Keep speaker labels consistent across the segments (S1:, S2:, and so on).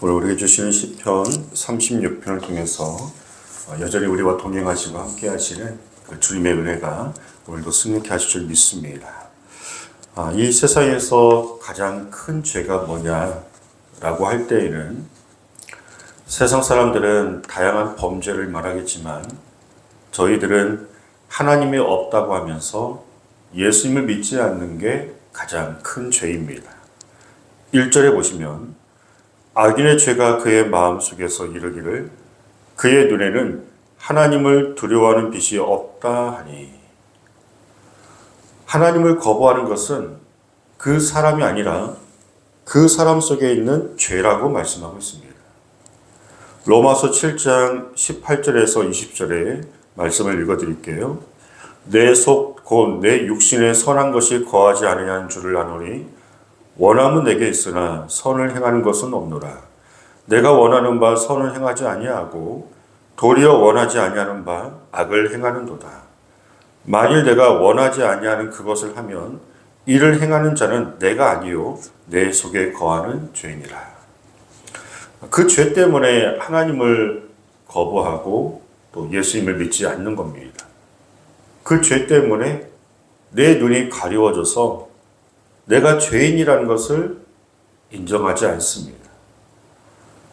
S1: 오늘 우리에게 주시는 시편 36편을 통해서 어, 여전히 우리와 동행하시고 함께 하시는 그 주님의 은혜가 오늘도 승리케 하실 줄 믿습니다. 아, 이 세상에서 가장 큰 죄가 뭐냐라고 할 때에는 세상 사람들은 다양한 범죄를 말하겠지만 저희들은 하나님이 없다고 하면서 예수님을 믿지 않는 게 가장 큰 죄입니다. 1절에 보시면 악인의 죄가 그의 마음속에서 이르기를 그의 눈에는 하나님을 두려워하는 빛이 없다 하니 하나님을 거부하는 것은 그 사람이 아니라 그 사람 속에 있는 죄라고 말씀하고 있습니다. 로마서 7장 18절에서 20절에 말씀을 읽어 드릴게요. 내 속 곧 내 육신에 선한 것이 거하지 않으냐는 줄을 아노니 원함은 내게 있으나 선을 행하는 것은 없노라. 내가 원하는 바 선을 행하지 아니하고 도리어 원하지 아니하는 바 악을 행하는도다. 만일 내가 원하지 아니하는 그것을 하면 이를 행하는 자는 내가 아니요 내 속에 거하는 죄이니라. 그 죄 때문에 하나님을 거부하고 또 예수님을 믿지 않는 겁니다. 그 죄 때문에 내 눈이 가리워져서 내가 죄인이라는 것을 인정하지 않습니다.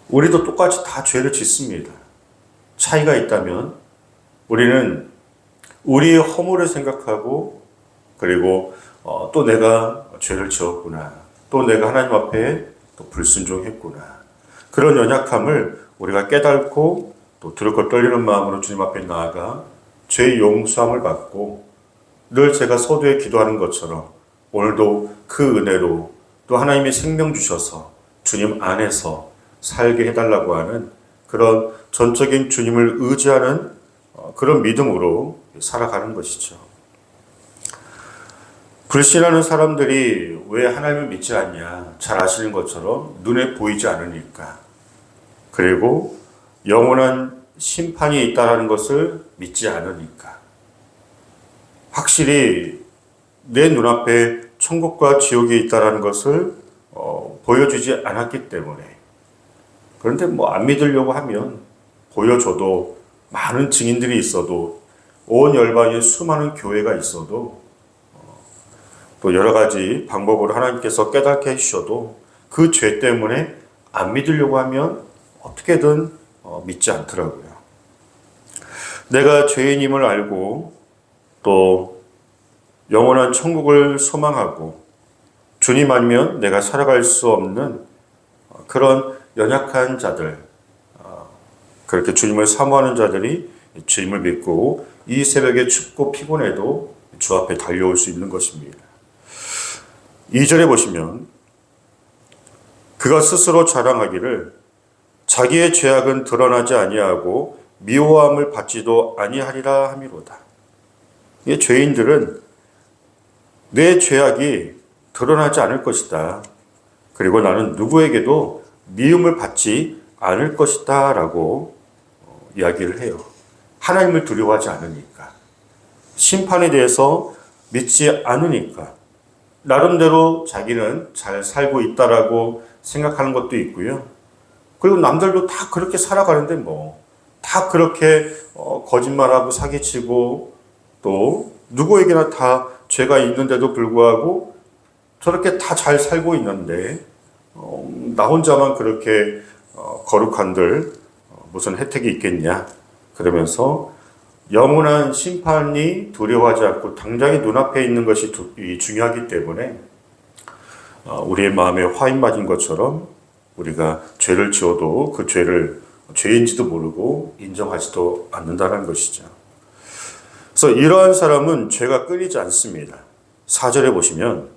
S1: 우리도 똑같이 다 죄를 짓습니다. 차이가 있다면 우리는 우리의 허물을 생각하고 그리고 어, 또 내가 죄를 지었구나. 또 내가 하나님 앞에 또 불순종했구나. 그런 연약함을 우리가 깨닫고 또 들고 떨리는 마음으로 주님 앞에 나아가 죄 용서함을 받고 늘 제가 서두에 기도하는 것처럼 오늘도 그 은혜로 또 하나님의 생명 주셔서 주님 안에서 살게 해달라고 하는 그런 전적인 주님을 의지하는 어, 그런 믿음으로 살아가는 것이죠. 불신하는 사람들이 왜 하나님을 믿지 않냐? 잘 아시는 것처럼 눈에 보이지 않으니까. 그리고 영원한 심판이 있다라는 것을 믿지 않으니까. 확실히 내 눈앞에 천국과 지옥이 있다라는 것을 어, 보여주지 않았기 때문에. 그런데 뭐 안 믿으려고 하면 보여줘도 많은 증인들이 있어도 온 열방에 수많은 교회가 있어도 어, 또 여러 가지 방법으로 하나님께서 깨닫게 해주셔도 그 죄 때문에 안 믿으려고 하면 어떻게든 어, 믿지 않더라고요. 내가 죄인임을 알고 또 영원한 천국을 소망하고 주님 아니면 내가 살아갈 수 없는 그런 연약한 자들, 어, 그렇게 주님을 사모하는 자들이 주님을 믿고 이 새벽에 춥고 피곤해도 주 앞에 달려올 수 있는 것입니다. 2절에 보시면 그가 스스로 자랑하기를 자기의 죄악은 드러나지 아니하고 미워함을 받지도 아니하리라 함이로다. 이 죄인들은 내 죄악이 드러나지 않을 것이다. 그리고 나는 누구에게도 미움을 받지 않을 것이다. 라고 어, 이야기를 해요. 하나님을 두려워하지 않으니까. 심판에 대해서 믿지 않으니까. 나름대로 자기는 잘 살고 있다라고 생각하는 것도 있고요. 그리고 남들도 다 그렇게 살아가는데 뭐, 다 그렇게 어, 거짓말하고 사기치고 또 누구에게나 다 죄가 있는데도 불구하고 저렇게 다 잘 살고 있는데 어, 나 혼자만 그렇게 어, 거룩한들 어, 무슨 혜택이 있겠냐 그러면서 영원한 심판이 두려워하지 않고 당장의 눈앞에 있는 것이 두, 중요하기 때문에 어, 우리의 마음에 화인 맞은 것처럼 우리가 죄를 지어도 그 죄를 죄인지도 모르고 인정하지도 않는다는 것이죠. 그래서 이러한 사람은 죄가 끊이지 않습니다. 4절에 보시면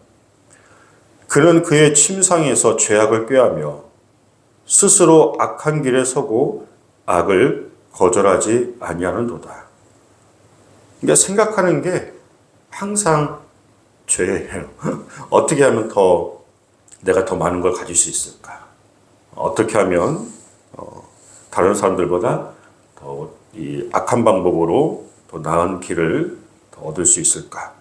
S1: 그는 그의 침상에서 죄악을 꾀하며 스스로 악한 길에 서고 악을 거절하지 아니하는도다. 그러니까 생각하는 게 항상 죄예요. 어떻게 하면 더 내가 더 많은 걸 가질 수 있을까? 어떻게 하면 어, 다른 사람들보다 더 이 악한 방법으로 더 나은 길을 더 얻을 수 있을까?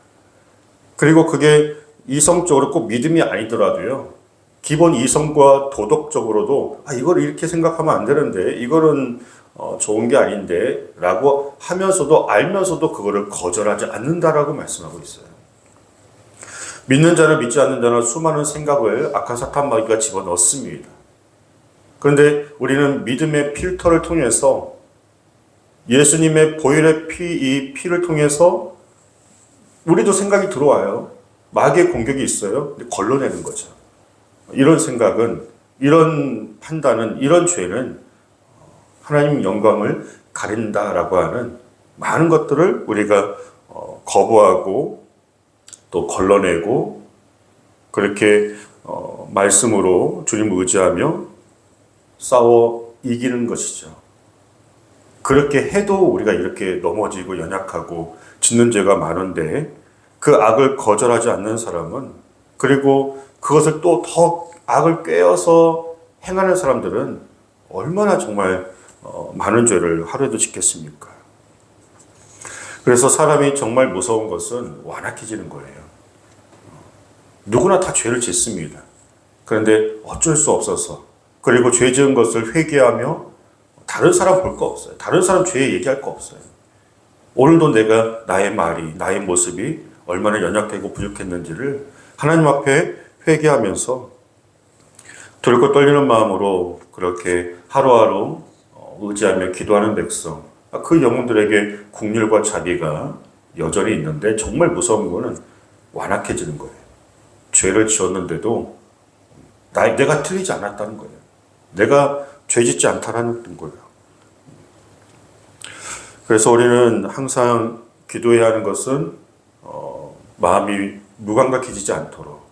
S1: 그리고 그게 이성적으로 꼭 믿음이 아니더라도요. 기본 이성과 도덕적으로도 아 이걸 이렇게 생각하면 안 되는데 이거는 어, 좋은 게 아닌데라고 하면서도 알면서도 그거를 거절하지 않는다라고 말씀하고 있어요. 믿는 자는 믿지 않는 자는 수많은 생각을 악한 사탄 마귀가 집어넣습니다. 그런데 우리는 믿음의 필터를 통해서 예수님의 보혈의 피, 이 피를 통해서 우리도 생각이 들어와요. 마귀의 공격이 있어요. 근데 걸러내는 거죠. 이런 생각은, 이런 판단은, 이런 죄는 하나님 영광을 가린다라고 하는 많은 것들을 우리가 어, 거부하고 또 걸러내고 그렇게 어, 말씀으로 주님을 의지하며 싸워 이기는 것이죠. 그렇게 해도 우리가 이렇게 넘어지고 연약하고 짓는 죄가 많은데 그 악을 거절하지 않는 사람은 그리고 그것을 또 더 악을 꿰어서 행하는 사람들은 얼마나 정말 어, 많은 죄를 하루에도 짓겠습니까? 그래서 사람이 정말 무서운 것은 완악해지는 거예요. 누구나 다 죄를 짓습니다. 그런데 어쩔 수 없어서 그리고 죄 지은 것을 회개하며 다른 사람 볼 거 없어요. 다른 사람 죄 얘기할 거 없어요. 오늘도 내가 나의 말이, 나의 모습이 얼마나 연약되고 부족했는지를 하나님 앞에 회개하면서 두렵고 떨리는 마음으로 그렇게 하루하루 어, 의지하며 기도하는 백성. 그 영혼들에게 국률과 자비가 여전히 있는데 정말 무서운 거는 완악해지는 거예요. 죄를 지었는데도 나, 내가 틀리지 않았다는 거예요. 내가 죄 짓지 않다라는 거예요. 그래서 우리는 항상 기도해야 하는 것은 어, 마음이 무감각해지지 않도록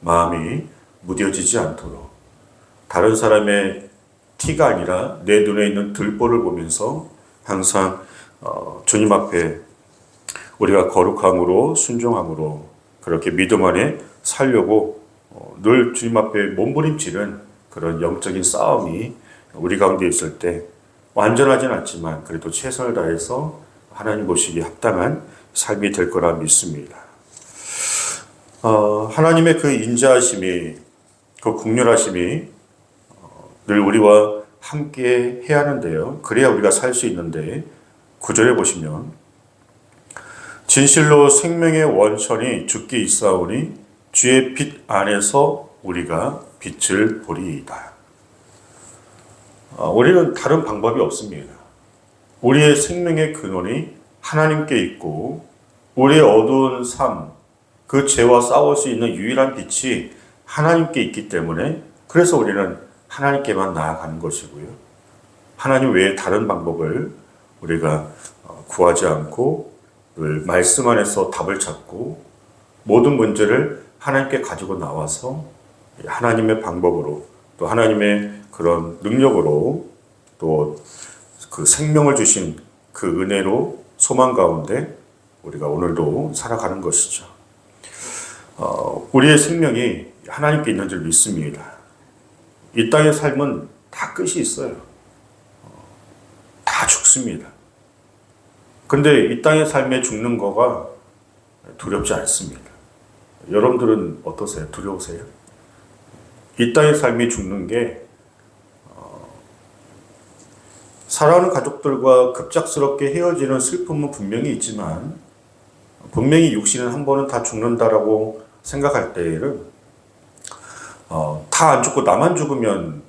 S1: 마음이 무뎌지지 않도록 다른 사람의 티가 아니라 내 눈에 있는 들보를 보면서 항상 어, 주님 앞에 우리가 거룩함으로 순종함으로 그렇게 믿음 안에 살려고 어, 늘 주님 앞에 몸부림치는 그런 영적인 싸움이 우리 가운데 있을 때 완전하진 않지만 그래도 최선을 다해서 하나님 보시기에 합당한 삶이 될 거라 믿습니다. 어, 하나님의 그 인자하심이 그 국률하심이 어, 늘 우리와 함께 해야 하는데요. 그래야 우리가 살 수 있는데 구절에 보시면 진실로 생명의 원천이 죽게 있사오니 주의 빛 안에서 우리가 빛을 보리이다. 어, 우리는 다른 방법이 없습니다. 우리의 생명의 근원이 하나님께 있고 우리의 어두운 삶, 그 죄와 싸울 수 있는 유일한 빛이 하나님께 있기 때문에 그래서 우리는 하나님께만 나아가는 것이고요. 하나님 외에 다른 방법을 우리가 어, 구하지 않고 늘 말씀 안에서 답을 찾고 모든 문제를 하나님께 가지고 나와서 하나님의 방법으로 또 하나님의 그런 능력으로 또 그 생명을 주신 그 은혜로 소망 가운데 우리가 오늘도 살아가는 것이죠. 어, 우리의 생명이 하나님께 있는 줄 믿습니다. 이 땅의 삶은 다 끝이 있어요. 어, 다 죽습니다. 근데 이 땅의 삶에 죽는 거가 두렵지 않습니다. 여러분들은 어떠세요? 두려우세요? 이 땅의 삶이 죽는 게 사랑하는 가족들과 급작스럽게 헤어지는 슬픔은 분명히 있지만 분명히 육신은 한 번은 다 죽는다라고 생각할 때에는 어, 다 안 죽고 나만 죽으면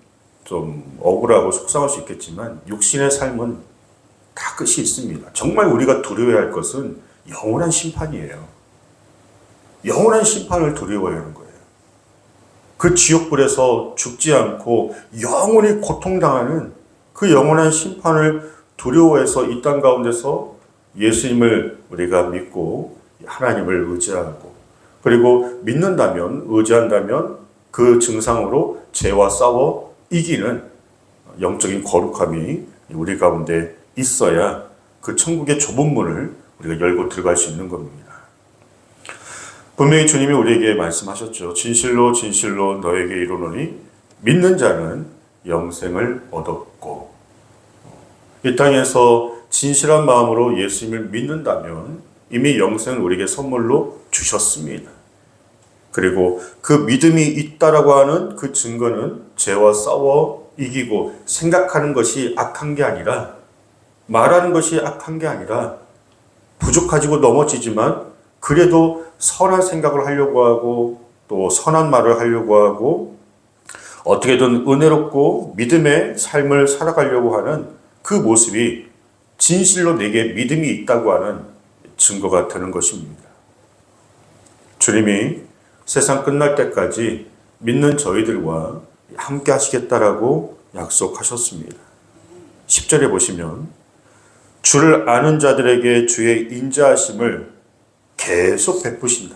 S1: 좀 억울하고 속상할 수 있겠지만 육신의 삶은 다 끝이 있습니다. 정말 우리가 두려워야 할 것은 영원한 심판이에요. 영원한 심판을 두려워야 하는 거예요. 그 지옥불에서 죽지 않고 영원히 고통당하는 그 영원한 심판을 두려워해서 이 땅 가운데서 예수님을 우리가 믿고 하나님을 의지하고 그리고 믿는다면 의지한다면 그 증상으로 죄와 싸워 이기는 영적인 거룩함이 우리 가운데 있어야 그 천국의 좁은 문을 우리가 열고 들어갈 수 있는 겁니다. 분명히 주님이 우리에게 말씀하셨죠. 진실로 진실로 너에게 이르노니 믿는 자는 영생을 얻었고 이 땅에서 진실한 마음으로 예수님을 믿는다면 이미 영생을 우리에게 선물로 주셨습니다. 그리고 그 믿음이 있다라고 하는 그 증거는 죄와 싸워 이기고 생각하는 것이 악한 게 아니라 말하는 것이 악한 게 아니라 부족하지고 넘어지지만 그래도 선한 생각을 하려고 하고 또 선한 말을 하려고 하고 어떻게든 은혜롭고 믿음의 삶을 살아가려고 하는 그 모습이 진실로 내게 믿음이 있다고 하는 증거가 되는 것입니다. 주님이 세상 끝날 때까지 믿는 저희들과 함께 하시겠다라고 약속하셨습니다. 10절에 보시면 주를 아는 자들에게 주의 인자하심을 계속 베푸신다.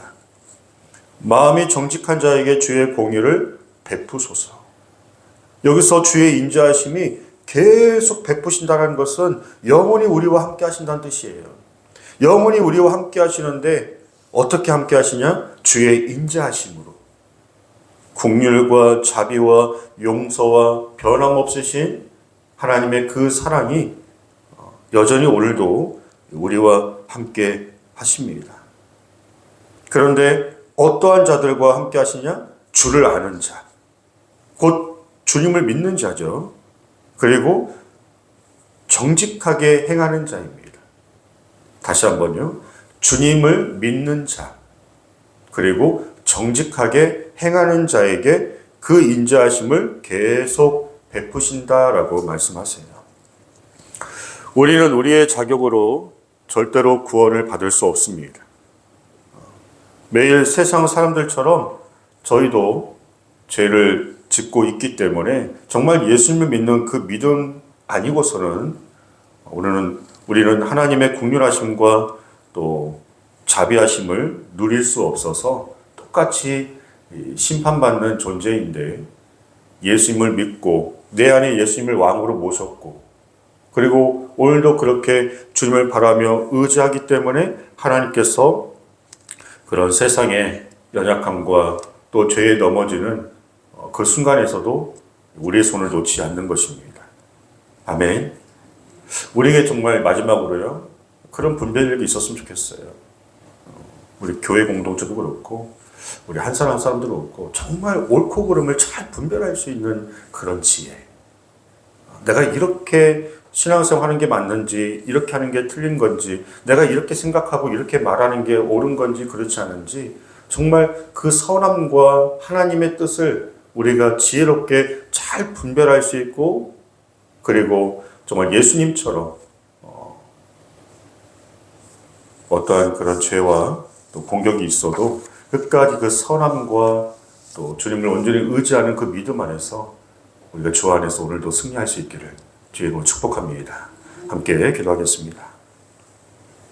S1: 마음이 정직한 자에게 주의 공의를 베푸소서. 여기서 주의 인자하심이 계속 베푸신다는 것은 영원히 우리와 함께 하신다는 뜻이에요. 영원히 우리와 함께 하시는데 어떻게 함께 하시냐? 주의 인자하심으로. 국률과 자비와 용서와 변함없으신 하나님의 그 사랑이 여전히 오늘도 우리와 함께 하십니다. 그런데 어떠한 자들과 함께 하시냐? 주를 아는 자. 곧 주님을 믿는 자죠. 그리고 정직하게 행하는 자입니다. 다시 한번요. 주님을 믿는 자. 그리고 정직하게 행하는 자에게 그 인자하심을 계속 베푸신다라고 말씀하세요. 우리는 우리의 자격으로 절대로 구원을 받을 수 없습니다. 매일 세상 사람들처럼 저희도 죄를 짓고 있기 때문에 정말 예수님을 믿는 그 믿음 아니고서는 우리는 우리는 하나님의 국률하심과 또 자비하심을 누릴 수 없어서 똑같이 심판받는 존재인데 예수님을 믿고 내 안에 예수님을 왕으로 모셨고 그리고 오늘도 그렇게 주님을 바라며 의지하기 때문에 하나님께서 그런 세상의 연약함과 또 죄에 넘어지는 어, 그 순간에서도 우리의 손을 놓지 않는 것입니다. 아멘. 우리에게 정말 마지막으로요. 그런 분별력이 있었으면 좋겠어요. 어, 우리 교회 공동체도 그렇고 우리 한 사람 한 사람도 그렇고 정말 옳고 그름을 잘 분별할 수 있는 그런 지혜. 내가 이렇게 신앙생활 하는 게 맞는지, 이렇게 하는 게 틀린 건지, 내가 이렇게 생각하고 이렇게 말하는 게 옳은 건지 그렇지 않은지, 정말 그 선함과 하나님의 뜻을 우리가 지혜롭게 잘 분별할 수 있고, 그리고 정말 예수님처럼, 어, 어떠한 그런 죄와 또 공격이 있어도 끝까지 그 선함과 또 주님을 온전히 의지하는 그 믿음 안에서 우리가 주 안에서 오늘도 승리할 수 있기를 이름으로 축복합니다. 함께 기도하겠습니다.